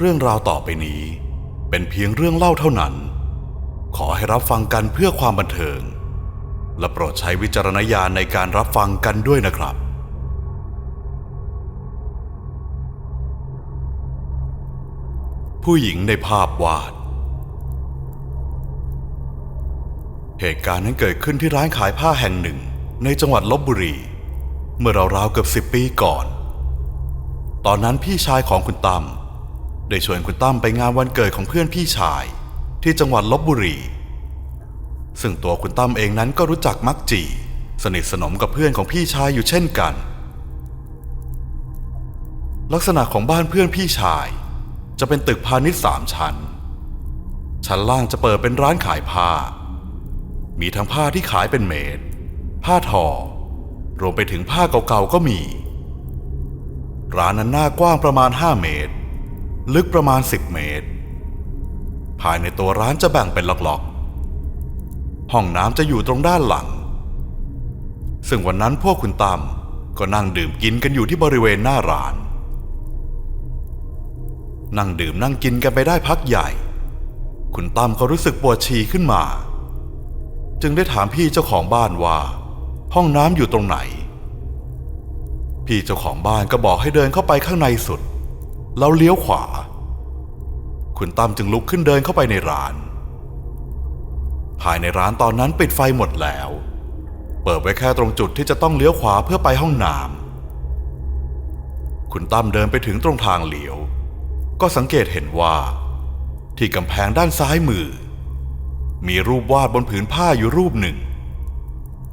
เรื่องราวต่อไปนี้ เป็นเพียงเรื่องเล่าเท่านั้น ขอให้รับฟังกันเพื่อความบันเทิง และโปรดใช้วิจารณญาณในการรับฟังกันด้วยนะครับ ผู้หญิงในภาพวาด เหตุการณ์นั้นเกิดขึ้นที่ร้านขายผ้าแห่งหนึ่งในจังหวัดลบบุรี เมื่อราวๆเกือบสิบปีก่อน ตอนนั้นพี่ชายของคุณตั้ม ได้ชวนคุณตั้มไปงานวันเกิดของเพื่อนพี่ชาย ที่จังหวัดลบบุรี ซึ่งตัวคุณตั้มเองนั้นก็รู้จักมักจี สนิทสนมกับเพื่อนของพี่ชายอยู่เช่นกัน ลักษณะของบ้านเพื่อนพี่ชาย จะเป็นตึกพาณิชย์สามชั้น ชั้นล่างจะเปิดเป็นร้านขายผ้า มีทั้งผ้าที่ขายเป็นเมตร ผ้าทอ รวมไปถึงผ้าเก่าๆก็มี ร้านนั้นหน้ากว้างประมาณ 5 เมตร ลึกประมาณ 10 เมตร ภายในตัวร้านจะแบ่งเป็นล็อกๆ ห้องน้ำจะอยู่ตรงด้านหลัง ซึ่งวันนั้นพวกคุณตั้มก็นั่งดื่มกินกันอยู่ที่บริเวณหน้าร้าน นั่งดื่มนั่งกินกันไปได้พักใหญ่ คุณตั้มเขารู้สึกปวดฉี่ขึ้นมา จึงได้ถามพี่เจ้าของบ้านว่า ห้องน้ำอยู่ตรงไหน พี่เจ้าของบ้านก็บอกให้เดินเข้าไปข้างในสุด แล้วเลี้ยวขวา คุณตั้มจึงลุกขึ้นเดินเข้าไปในร้าน ภายในร้านตอนนั้นปิดไฟหมดแล้ว เปิดไว้แค่ตรงจุดที่จะต้องเลี้ยวขวาเพื่อไปห้องน้ำคุณตั้มเดินไปถึงตรงทางเลี้ยว ก็สังเกตเห็นว่า ที่กำแพงด้านซ้ายมือ มีรูปวาดบนผืนผ้าอยู่รูปหนึ่ง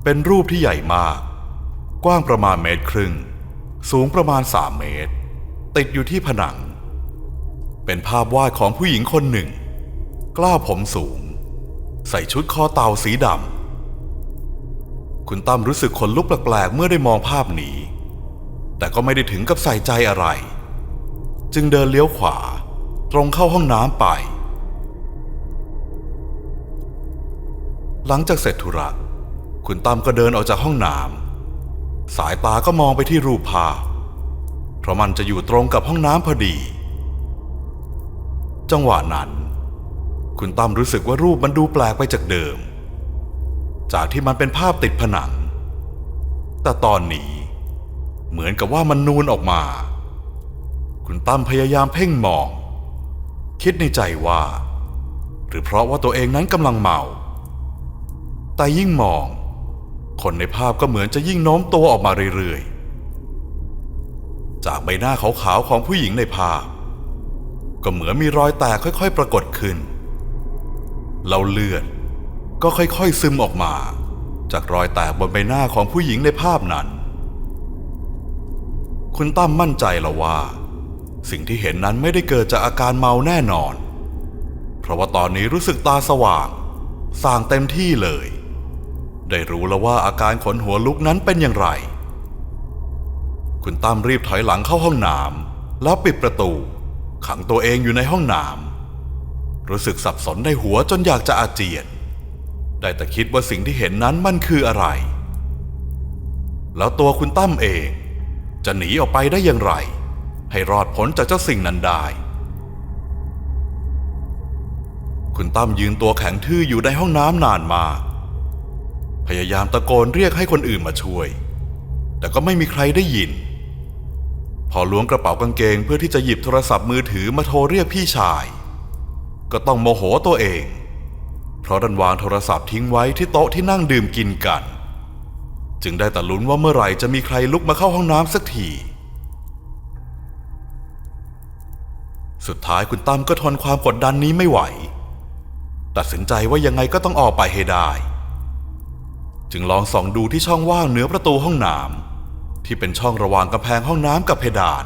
เป็นรูปที่ใหญ่มาก กว้างประมาณเมตรครึ่ง สูงประมาณสามเมตร ติดอยู่ที่ผนัง เป็นภาพวาดของผู้หญิงคนหนึ่ง กล้าผมสูง ใส่ชุดคอเต่าสีดำคุณตั้มรู้สึกขนลุกแปลกๆเมื่อได้มองภาพนี้ แต่ก็ไม่ได้ถึงกับใส่ใจอะไร จึงเดินเลี้ยวขวา ตรงเข้าห้องน้ำไป หลังจากเสร็จธุระคุณตั้มก็เดินออกจากห้องน้ำสายตาก็มองไปที่รูปภาพ เพราะมันจะอยู่ตรงกับห้องน้ำพอดี จังหวะนั้น คุณตั้มรู้สึกว่ารูปมันดูแปลกไปจากเดิม จากที่มันเป็นภาพติดผนัง แต่ตอนนี้ เหมือนกับว่ามันนูนออกมา คุณตั้มพยายามเพ่งมอง คิดในใจว่า หรือเพราะว่าตัวเองนั้นกำลังเมา แต่ยิ่งมอง คนในภาพก็เหมือนจะยิ่งโน้มตัวออกมาเรื่อย จากใบหน้าขาวๆของผู้หญิงในภาพ ก็เหมือนมีรอยแตกค่อยๆ ปรากฏขึ้นแล้วเลือดก็ค่อยๆซึมออกมา จากรอยแตกบนใบหน้าของผู้หญิงในภาพนั้น คุณตั้มมั่นใจแล้วว่า สิ่งที่เห็นนั้นไม่ได้เกิดจากอาการเมาแน่นอน เพราะว่าตอนนี้รู้สึกตาสว่างสางเต็มที่เลย ได้รู้แล้วว่าอาการขนหัวลุกนั้นเป็นอย่างไร คุณตั้มรีบถอยหลังเข้าห้องน้ำแล้วปิดประตู ขังตัวเองอยู่ในห้องน้ำรู้สึกสับสนในหัวจนอยากจะอาเจียน ได้แต่คิดว่าสิ่งที่เห็นนั้นมันคืออะไร แล้วตัวคุณตั้มเอง จะหนีออกไปได้อย่างไร ให้รอดพ้นจากเจ้าสิ่งนั้นได้ คุณตั้มยืนตัวแข็งทื่ออยู่ในห้องน้ำนานมากพยายามตะโกนเรียกให้คนอื่นมาช่วย แต่ก็ไม่มีใครได้ยิน พอล้วงกระเป๋ากางเกงเพื่อที่จะหยิบโทรศัพท์มือถือมาโทรเรียกพี่ชาย ก็ต้องโมโหตัวเอง เพราะดันวางโทรศัพท์ทิ้งไว้ที่โต๊ะที่นั่งดื่มกินกัน จึงได้แต่ลุ้นว่าเมื่อไหร่จะมีใครลุกมาเข้าห้องน้ำสักที สุดท้ายคุณตั้มก็ทนความกดดันนี้ไม่ไหว ตัดสินใจว่ายังไงก็ต้องออกไปให้ได้ จึงลองส่องดูที่ช่องว่างเหนือประตูห้องน้ำ ที่เป็นช่องระหว่างกำแพงห้องน้ำกับเพดาน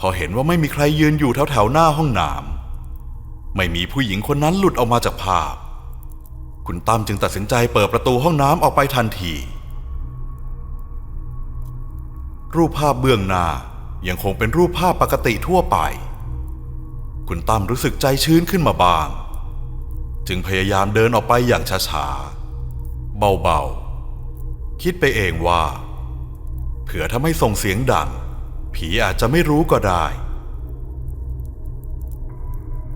พอเห็นว่าไม่มีใครยืนอยู่แถวๆหน้าห้องน้ำไม่มีผู้หญิงคนนั้นหลุดออกมาจากภาพ คุณตั้มจึงตัดสินใจเปิดประตูห้องน้ำออกไปทันที รูปภาพเบื้องหน้ายังคงเป็นรูปภาพปกติทั่วไป คุณตั้มรู้สึกใจชื้นขึ้นมาบ้าง จึงพยายามเดินออกไปอย่างช้าๆ เบาๆ คิดไปเองว่า เผื่อถ้าไม่ส่งเสียงดัง ผีอาจจะไม่รู้ก็ได้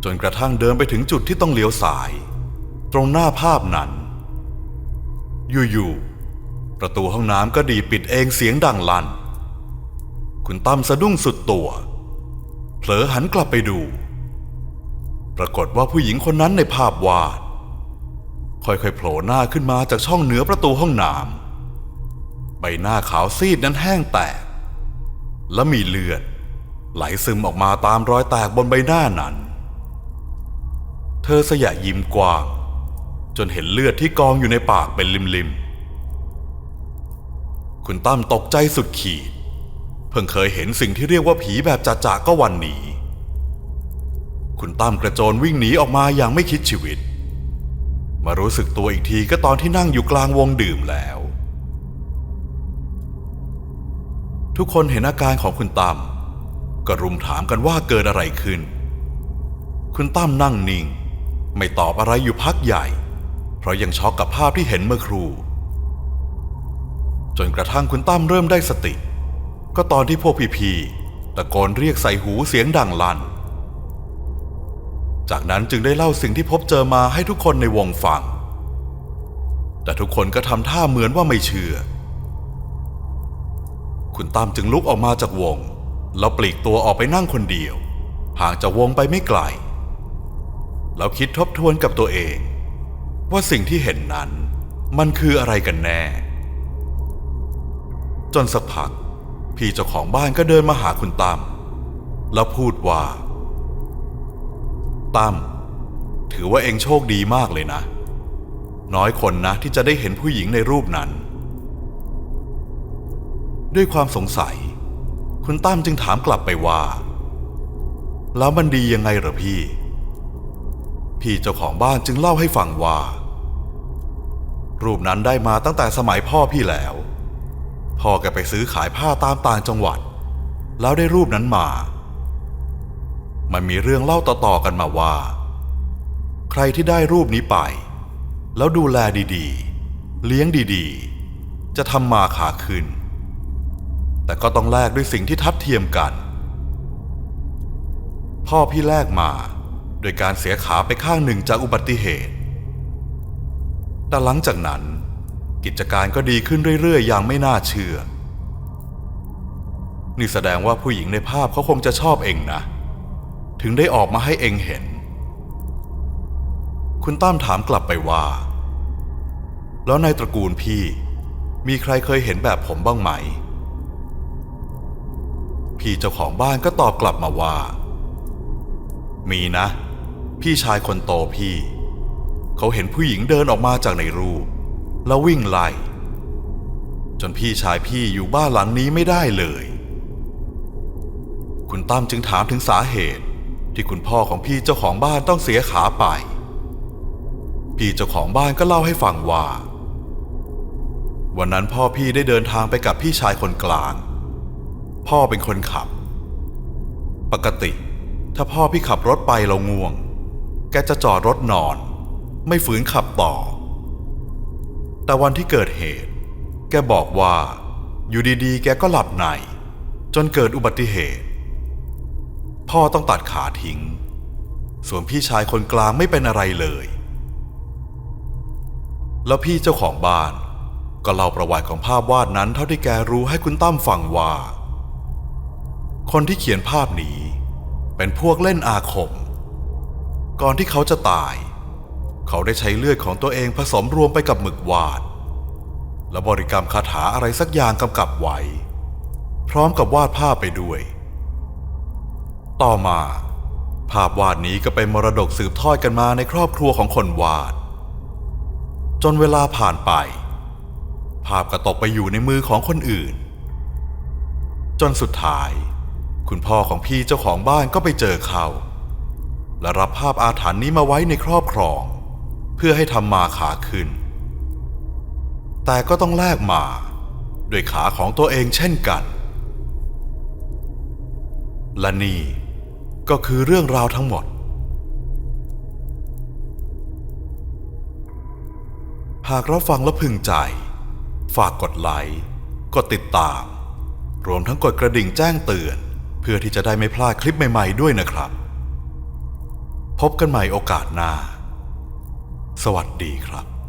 จนกระทั่งเดินไปถึงจุดที่ต้องเลี้ยวซ้าย ตรงหน้าภาพนั้น อยู่ๆประตูห้องน้ำก็ดีปิดเองเสียงดังลั่น คุณตั้มสะดุ้งสุดตัว เผลอหันกลับไปดู ปรากฏว่าผู้หญิงคนนั้นในภาพวาดค่อยๆโผล่หน้าขึ้นมาจากช่องเหนือประตูห้องน้ำ ใบหน้าขาวซีดนั้นแห้งแตก และมีเลือด ไหลซึมออกมาตามรอยแตกบนใบหน้านั้น เธอสยะยิ้มกว้างจนเห็นเลือดที่กองอยู่ในปากเป็นริมๆ คุณตั้มตกใจสุดขีด เพิ่งเคยเห็นสิ่งที่เรียกว่าผีแบบจ่าๆก็วันนี้ คุณตั้มกระโจนวิ่งหนีออกมาอย่างไม่คิดชีวิต มารู้สึกตัวอีกทีก็ตอนที่นั่งอยู่กลางวงดื่มแล้ว ทุกคนเห็นอาการของคุณตั้มก็รุมถามกันว่าเกิดอะไรขึ้น คุณตั้มนั่งนิ่ง ไม่ตอบอะไรอยู่พักใหญ่ เพราะยังช็อกกับภาพที่เห็นเมื่อครู่จนกระทั่งคุณตั้มเริ่มได้สติ ก็ตอนที่พวกพี่ๆตะโกนเรียกใส่หูเสียงดังลั่น จากนั้นจึงได้เล่าสิ่งที่พบเจอมาให้ทุกคนในวงฟัง แต่ทุกคนก็ทำท่าเหมือนว่าไม่เชื่อ คุณตั้มจึงลุกออกมาจากวง แล้วปลีกตัวออกไปนั่งคนเดียว ห่างจากวงไปไม่ไกล แล้วคิดทบทวนกับตัวเอง ว่าสิ่งที่เห็นนั้น มันคืออะไรกันแน่ จนสักพัก พี่เจ้าของบ้านก็เดินมาหาคุณตั้มแล้วพูดว่า ตั้มถือว่าเองโชคดีมากเลยนะ น้อยคนนะที่จะได้เห็นผู้หญิงในรูปนั้น ด้วยความสงสัย คุณตั้มจึงถามกลับไปว่า แล้วมันดียังไงเหรอพี่ พี่เจ้าของบ้านจึงเล่าให้ฟังว่า รูปนั้นได้มาตั้งแต่สมัยพ่อพี่แล้ว พ่อแกไปซื้อขายผ้าตามต่างจังหวัด แล้วได้รูปนั้นมา มันมีเรื่องเล่าต่อๆกันมาว่า ใครที่ได้รูปนี้ไป แล้วดูแลดีๆ เลี้ยงดีๆ จะทำมาขาขึ้น แต่ก็ต้องแลกด้วยสิ่งที่ทัดเทียมกัน พ่อพี่แลกมาโดยการเสียขาไปข้างหนึ่งจากอุบัติเหตุ แต่หลังจากนั้น กิจการก็ดีขึ้นเรื่อยๆ อย่างไม่น่าเชื่อ นี่แสดงว่าผู้หญิงในภาพเขาคงจะชอบเองนะ ถึงได้ออกมาให้เองเห็น คุณตั้มถามกลับไปว่า แล้วในตระกูลพี่ มีใครเคยเห็นแบบผมบ้างไหม พี่เจ้าของบ้านก็ตอบกลับมาว่า มีนะ พี่ชายคนโตพี่ เขาเห็นผู้หญิงเดินออกมาจากในรูปแล้ววิ่งไล่ จนพี่ชายพี่อยู่บ้านหลังนี้ไม่ได้เลย คุณตั้มจึงถามถึงสาเหตุที่คุณพ่อของพี่เจ้าของบ้านต้องเสียขาไป พี่เจ้าของบ้านก็เล่าให้ฟังว่า วันนั้นพ่อพี่ได้เดินทางไปกับพี่ชายคนกลาง พ่อเป็นคนขับ ปกติ ถ้าพ่อพี่ขับรถไปเราง่วง แกจะจอดรถนอน ไม่ฝืนขับต่อ แต่วันที่เกิดเหตุ แกบอกว่า อยู่ดีๆ แกก็หลับใน จนเกิดอุบัติเหตุ พ่อต้องตัดขาทิ้ง ส่วนพี่ชายคนกลางไม่เป็นอะไรเลย แล้วพี่เจ้าของบ้านก็เล่าประวัติของภาพวาดนั้นเท่าที่แกรู้ให้คุณตั้มฟังว่า คนที่เขียนภาพนี้ เป็นพวกเล่นอาคม ก่อนที่เขาจะตาย เขาได้ใช้เลือดของตัวเองผสมรวมไปกับหมึกวาด และบริกรรมคาถาอะไรสักอย่างกำกับไว้ พร้อมกับวาดภาพไปด้วย ต่อมา ภาพวาดนี้ก็เป็นมรดกสืบทอดกันมาในครอบครัวของคนวาด จนเวลาผ่านไป ภาพก็ตกไปอยู่ในมือของคนอื่น จนสุดท้าย คุณพ่อของพี่เจ้าของบ้านก็ไปเจอเขา และรับภาพอาถรรพ์นี้มาไว้ในครอบครอง เพื่อให้ทำมาขาขึ้น แต่ก็ต้องแลกมาด้วยขาของตัวเองเช่นกัน และนี่ก็คือเรื่องราวทั้งหมด หากรับฟังแล้วพึงใจ ฝากกดไลค์ กดติดตาม รวมทั้งกดกระดิ่งแจ้งเตือน เพื่อที่จะได้ไม่พลาดคลิปใหม่ ๆ ด้วยนะครับ พบกันใหม่โอกาสหน้า สวัสดีครับ